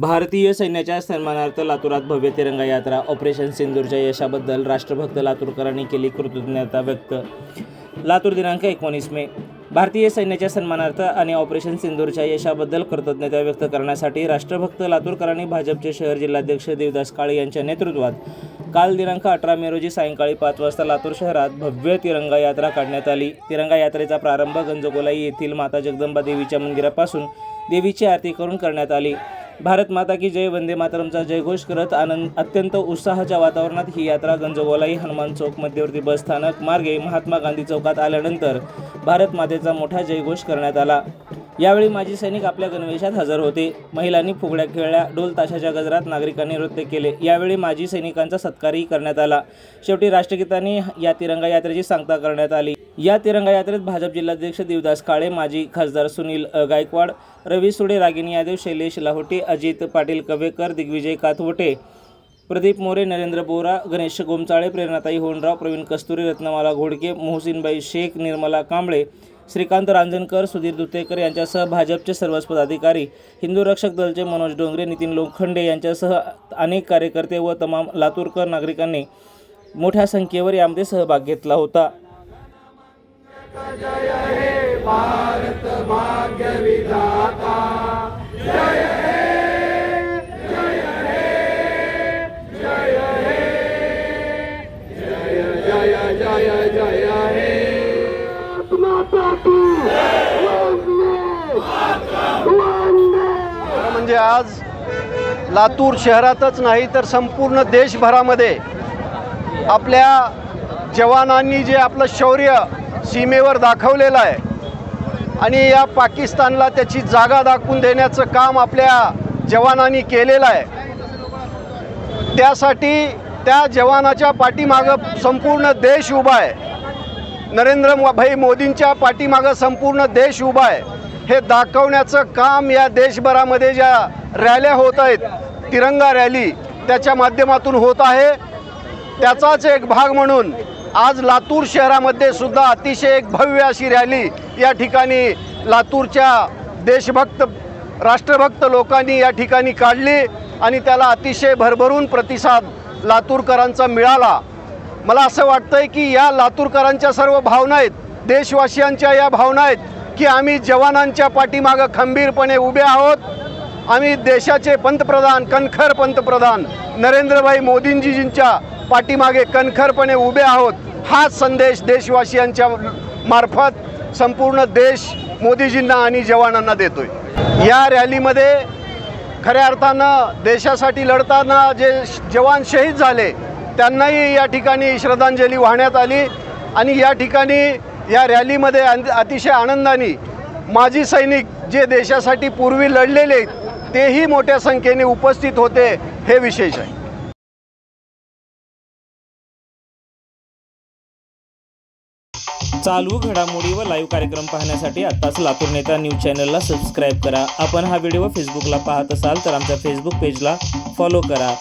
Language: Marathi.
भारतीय सैन्याच्या सन्मानार्थ लातूरात भव्य तिरंगा यात्रा ऑपरेशन सिंदूरच्या यशाबद्दल राष्ट्रभक्त लातूरकरांनी केली कृतज्ञता व्यक्त. लातूर दिनांक एकोणीस मे. भारतीय सैन्याच्या सन्मानार्थ आणि ऑपरेशन सिंदूरच्या यशाबद्दल कृतज्ञता व्यक्त करण्यासाठी राष्ट्रभक्त लातूरकरांनी भाजपचे शहर जिल्हाध्यक्ष देवदास काळे यांच्या नेतृत्वात काल दिनांक अठरा मे रोजी सायंकाळी पाच वाजता लातूर शहरात भव्य तिरंगा यात्रा काढण्यात आली. तिरंगा यात्रेचा प्रारंभ गंजगोलाई येथील माता जगदंबा देवीच्या मंदिरापासून देवीची आरती करून करण्यात आली. भारत माता की जय वंदे मातरमचा जयघोष करत आनंद अत्यंत उत्साहाच्या वातावरणात ही यात्रा गंजगोलाई हनुमान चौक मध्यवर्ती बस स्थानक मार्गे महात्मा गांधी चौकात आल्यानंतर भारत मातेचा मोठा जयघोष करण्यात आला. यावेळी माजी सैनिक आपल्या गणवेशात हजर होते. महिलांनी फुगड्या खेळल्या ढोल ताशाच्या गजरात नागरिकांनी नृत्य केले. यावेळी माजी सैनिकांचा सत्कारही करण्यात आला. शेवटी राष्ट्रगीतांनी या तिरंगा यात्रेची सांगता करण्यात आली. या तिरंगा यात्रेत भाजप जिल्हाध्यक्ष देवदास काळे माजी खासदार सुनील गायकवाड रवी सुडे रागिनी यादव शैलेश लाहोटे अजित पाटील कवेकर दिग्विजय काथवटे प्रदीप मोरे नरेंद्र बोरा गणेश गोमचाळे प्रेरणाताई होनराव प्रवीण कस्तुरी रत्नमाला घोडके मोहसिनबाई शेख निर्मला कांबळे श्रीकांत रांजणकर सुधीर दुतेकर यांच्यासह भाजपचे सर्वच पदाधिकारी हिंदू रक्षक दलचे मनोज डोंगरे नितीन लोखंडे यांच्यासह अनेक कार्यकर्ते व तमाम लातूरकर नागरिकांनी मोठ्या संख्येवर यामध्ये सहभाग घेतला होता. खरं म्हणजे आज लातूर शहरातच नाही तर संपूर्ण देशभरामध्ये आपल्या जवानांनी जे आपलं शौर्य सीमेवर दाखवलेलं आहे आणि या पाकिस्तानला त्याची जागा दाखवून देण्याचं काम आपल्या जवानांनी केलेलं आहे. त्यासाठी त्या जवानाच्या पाठीमागं संपूर्ण देश उभा आहे. नरेंद्र भाई मोदींच्या पाठीमागं संपूर्ण देश उभा आहे. हे दाखवण्याचं काम या देशभरामध्ये ज्या रॅल्या होत आहेत तिरंगा रॅली त्याच्या माध्यमातून होत आहे. त्याचाच एक भाग म्हणून आज लातूर शहरामध्ये सुद्धा अतिशय एक भव्य अशी रॅली या ठिकाणी लातूरच्या देशभक्त राष्ट्रभक्त लोकांनी या ठिकाणी काढली आणि त्याला अतिशय भरभरून प्रतिसाद लातूरकरांचा मिळाला. मला असं वाटतंय की या लातूरकरांच्या सर्व भावना आहेत देशवासियांच्या या भावना आहेत की आम्ही जवानांच्या पाठीमागं खंबीरपणे उभे आहोत. आम्ही देशाचे पंतप्रधान कणखर पंतप्रधान नरेंद्रभाई मोदींजींच्या पाठीमागे कणखरपणे उभे आहोत. हाच संदेश देशवासियांच्या मार्फत संपूर्ण देश मोदीजींना आणि जवानांना देतोय. या रॅलीमध्ये खऱ्या अर्थानं देशासाठी लढताना जे श- जवान शहीद झाले त्यांनाही या ठिकाणी श्रद्धांजली वाहण्यात आली. आणि या ठिकाणी या रॅलीमध्ये अतिशय आनंदाने माजी सैनिक जे देशासाठी पूर्वी लढलेले तेही मोठ्या संख्येने उपस्थित होते हे विशेष आहे. चालू घडामोडी व लाईव्ह कार्यक्रम पाहण्यासाठी आत्ताच लातूर नेता न्यूज चॅनलला सबस्क्राईब करा. आपण हा व्हिडिओ फेसबुकला पाहत असाल तर आमच्या फेसबुक पेजला फॉलो करा.